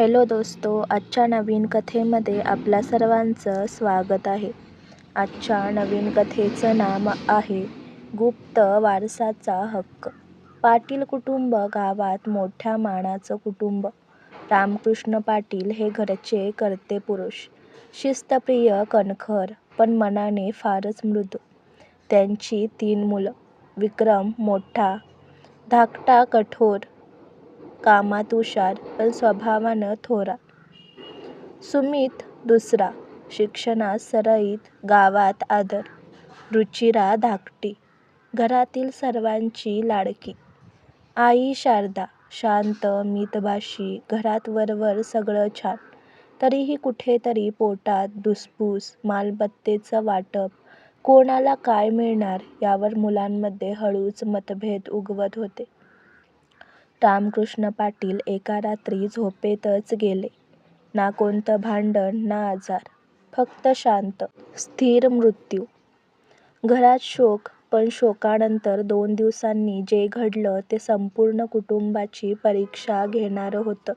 Hello दोस्तो आजच्या नवीन कथेमध्ये आपल्या सर्वांचं स्वागत आहे. आजच्या नवीन कथेचं नाम आहे गुप्त वारसाचा हक्क. पाटील कुटुंब गावात मोठ्या मानाचं कुटुंब. रामकृष्ण पाटील हे घरचे करते पुरुष. शिस्तप्रिय कणखर पण मनाने फारच मृदू. त्यांची तीन मुलं विक्रम मोठा धाकटा कठोर कामात हुशार पण स्वभावानं थोरा. सुमित दुसरा शिक्षणात सराईत गावात आदर. रुचिरा धाकटी घरातील सर्वांची लाडकी. आई शारदा शांत मितभाषी घरात वरवर सगळं छान. तरीही कुठेतरी पोटात धुसफूस मालमत्तेचं वाटप. कोणाला काय मिळणार यावर मुलांमध्ये हळूच मतभेद उगवत होते. रामकृष्ण पाटील एका रात्री झोपेतच गेले. ना कोणतं भांडण ना आजार फक्त शांत स्थिर मृत्यू. घरात शोक पण शोकानंतर दोन दिवसांनी जे घडलं ते संपूर्ण कुटुंबाची परीक्षा घेणारं होतं.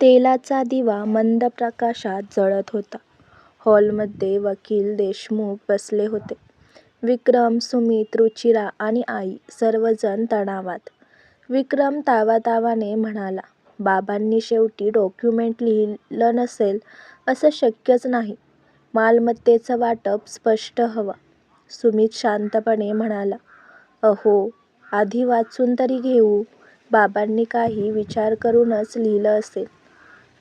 तेलाचा दिवा मंद प्रकाशात जळत होता. हॉलमध्ये वकील देशमुख बसले होते. विक्रम सुमित रुचिरा आणि आई सर्वजण तणावात. विक्रम तावातावाने म्हणाला बाबांनी शेवटी डॉक्युमेंट लिहिलं नसेल असं शक्यच नाही. मालमत्तेचं वाटप स्पष्ट हवं. सुमित शांतपणे म्हणाला अहो आधी वाचून तरी घेऊ. बाबांनी काही विचार करूनच लिहिलं असेल.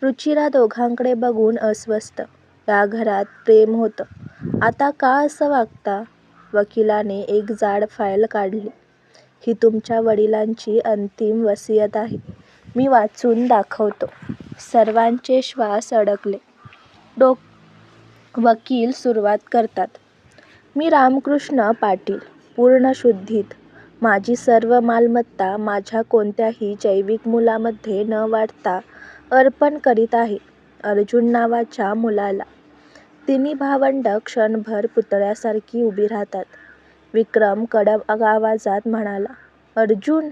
रुचिरा दोघांकडे बघून अस्वस्थ. या घरात प्रेम होतं. आता का असं वागता? वकिलाने एक जाड फाईल काढली. ही तुमच्या वडिलांची अंतिम वसियत आहे. मी वाचून दाखवतो. सर्वांचे श्वास अडकले. डोक वकील सुरुवात करतात. मी रामकृष्ण पाटील पूर्ण शुद्धीत. माझी सर्व मालमत्ता माझ्या कोणत्याही जैविक मुलामध्ये न वाढता अर्पण करीत आहे अर्जुन नावाच्या मुलाला. तिन्ही भावंड क्षणभर पुतळ्यासारखी उभी राहतात. विक्रम कडक आवाजात म्हणाला अर्जुन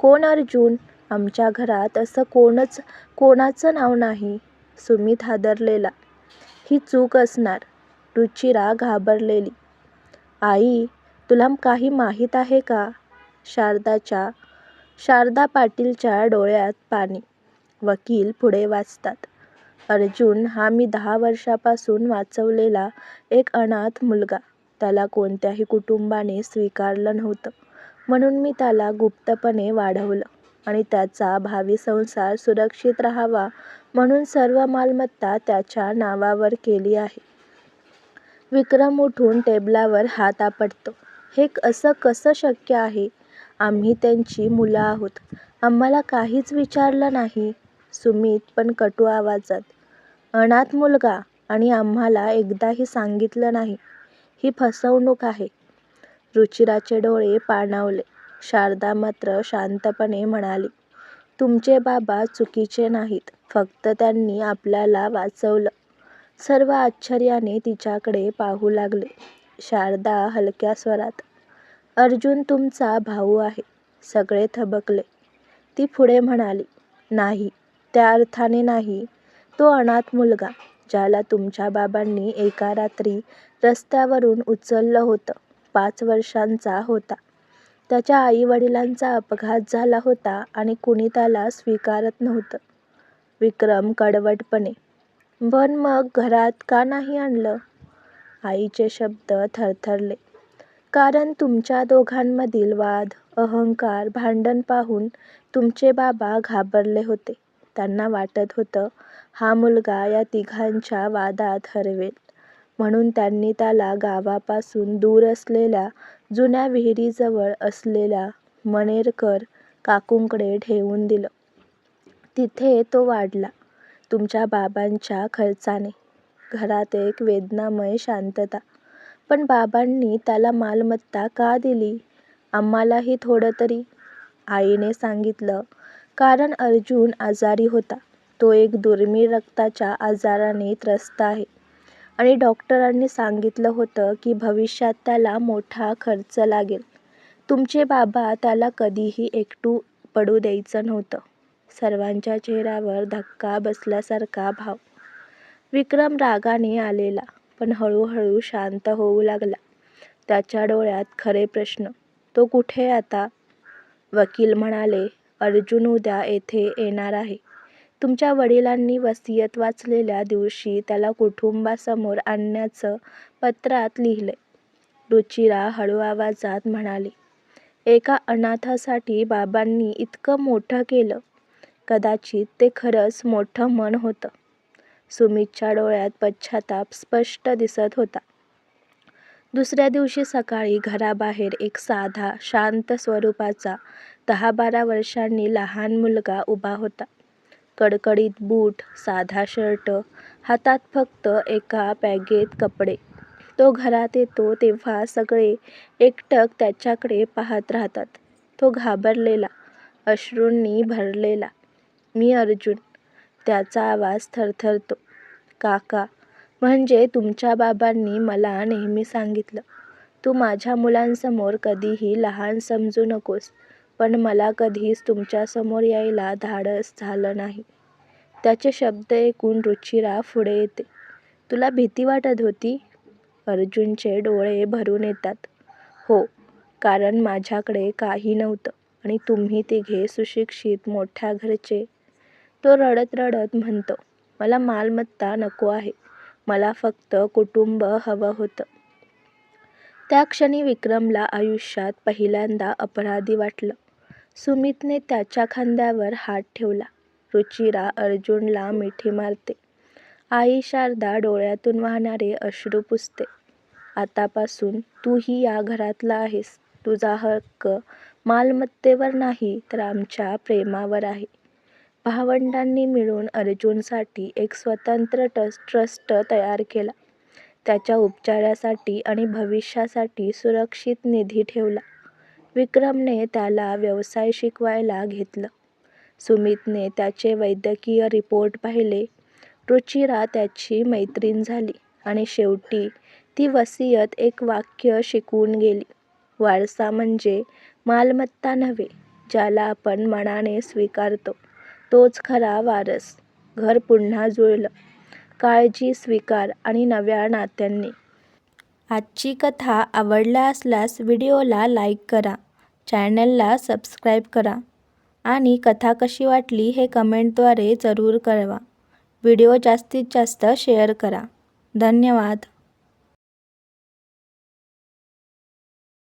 कोण अर्जुन? आमच्या घरात असं कोणच कोणाचं नाव नाही सुमित हादरलेला. ही चूक असणार रुचिरा घाबरलेली. आई तुला काही माहीत आहे का? शारदाच्या शारदा पाटीलच्या डोळ्यात पाणी. वकील पुढे वाचतात. अर्जुन हा मी दहा वर्षापासून वाचवलेला एक अनाथ मुलगा. त्याला कोणत्याही कुटुंबाने स्वीकारलं नव्हतं. म्हणून मी त्याला गुप्तपणे वाढवलं आणि त्याचा भावी संसार सुरक्षित राहावा म्हणून सर्व मालमत्ता त्याच्या नावावर केली आहे. विक्रम उठून टेबलावर हात आपटतो. हे असं कसं शक्य आहे? आम्ही त्यांची मुलं आहोत. आम्हाला काहीच विचारलं नाही. सुमित पण कटू आवाजात अनाथ मुलगा आणि आम्हाला एकदाही सांगितलं नाही. ही फसवणूक आहे. रुचिराचे डोळे पाणावले. शारदा मात्र शांतपणे म्हणाली तुमचे बाबा चुकीचे नाहीत. फक्त त्यांनी आपल्याला वाचवलं. सर्व आश्चर्याने तिच्याकडे पाहू लागले. शारदा हलक्या स्वरात अर्जुन तुमचा भाऊ आहे. सगळे थबकले. ती पुढे म्हणाली नाही त्या अर्थाने नाही. तो अनाथ मुलगा. ज्याला तुमच्या बाबांनी एका रात्री रस्त्यावरून उचललं होतं. पाच वर्षांचा होता. त्याच्या आई-वडिलांचा अपघात झाला होता आणि कुणी त्याला स्वीकारत नव्हतं. विक्रम कडवटपणे पण मग घरात का नाही आणलं? आईचे शब्द थरथरले. कारण तुमच्या दोघांमधील वाद अहंकार भांडण पाहून तुमचे बाबा घाबरले होते. त्यांना वाटत होतं हा मुलगा या तिघांच्या वादात हरवेल. म्हणून त्यांनी त्याला गावापासून दूर असलेल्या जुन्या विहिरीजवळ असलेल्या मणेरकर काकूंकडे ठेवून दिलं. तिथे तो वाढला तुमच्या बाबांच्या खर्चाने. घरात एक वेदनामय शांतता. पण बाबांनी त्याला मालमत्ता का दिली? आम्हालाही थोडं तरी. आईने सांगितलं कारण अर्जुन आजारी होता तो एक दुर्मिळ रक्ताच्या आजाराने त्रस्त आहे आणि डॉक्टरांनी सांगितलं होतं की भविष्यात त्याला मोठा खर्च लागेल तुमचे बाबा त्याला कधीही एकटू पडू द्यायचं नव्हतं सर्वांच्या चेहऱ्यावर धक्का बसल्यासारखा भाव. विक्रम रागाने आलेला, पण हळूहळू शांत होऊ लागला. त्याच्या डोळ्यात खरे प्रश्न. तो कुठे आता? वकील म्हणाले, अर्जुन उद्या येथे येणार आहे. तुमच्या वडिलांनी वसियत वाचलेल्या दिवशी त्याला कुटुंबासमोर आणण्याचं पत्रात लिहिलंय. रुचिरा हळू आवाजात म्हणाली. एका अनाथासाठी बाबांनी इतकं मोठं केलं. कदाचित ते खरंच मोठं मन होतं. सुमितच्या डोळ्यात पश्चाताप स्पष्ट दिसत होता. दुसऱ्या दिवशी सकाळी घराबाहेर एक साधा, शांत स्वरूपाचा दहा-बारा वर्षांनी लहान मुलगा उभा होता. कडकडीत बूट, साधा शर्ट, हातात फक्त एका बॅगेत कपडे. तो घरात येतो तेव्हा सगळे एकटक त्याच्याकडे पाहत राहतात. तो घाबरलेला, अश्रूंनी भरलेला. मी अर्जुन. त्याचा आवाज थरथरतो. काका, म्हणजे तुमच्या बाबांनी मला नेहमी सांगितलं, तू माझ्या मुलांसमोर कधीही लहान समजू नकोस पण मला कधीच तुमच्यासमोर यायला धाडस झालं नाही. त्याचे शब्द ऐकून रुचिरा पुढे येते. तुला भीती वाटत होती? अर्जुनचे डोळे भरून येतात. हो, कारण माझ्याकडे काही नव्हतं आणि तुम्ही तिघे सुशिक्षित मोठ्या घरचे. तो रडत रडत म्हणतो, मला मालमत्ता नको आहे. मला फक्त कुटुंब हवं होतं. त्या क्षणी विक्रमला आयुष्यात पहिल्यांदा अपराधी वाटलं. सुमितने त्याच्या खांद्यावर हात ठेवला. रुचिरा अर्जुनला मिठी मारते. आई शारदा डोळ्यातून वाहणारे अश्रू पुसते. आतापासून तूही या घरातला आहेस. तुझा हक्क मालमत्तेवर नाही तर आमच्या प्रेमावर आहे. भावंडांनी मिळून अर्जुनसाठी एक स्वतंत्र ट्रस्ट तयार केला. त्याच्या उपचारासाठी आणि भविष्यासाठी सुरक्षित निधी ठेवला. विक्रमने त्याला व्यवसाय शिकवायला घेतलं. सुमितने त्याचे वैद्यकीय रिपोर्ट पाहिले. रुचिरा त्याची मैत्रीण झाली आणि शेवटी ती वसियत एक वाक्य शिकवून गेली, वारसा म्हणजे मालमत्ता नव्हे, ज्याला आपण मनाने स्वीकारतो तोच खरा वारस. घर पुन्हा जुळलं. काळजी, स्वीकार आणि नव्या नात्यांनी. आजची कथा आवडला असल्यास व्हिडिओला लाईक करा, चॅनलला सबस्क्राईब करा आणि कथा कशी वाटली हे कमेंटद्वारे जरूर कळवा. व्हिडिओ जास्तीत जास्त शेअर करा. धन्यवाद.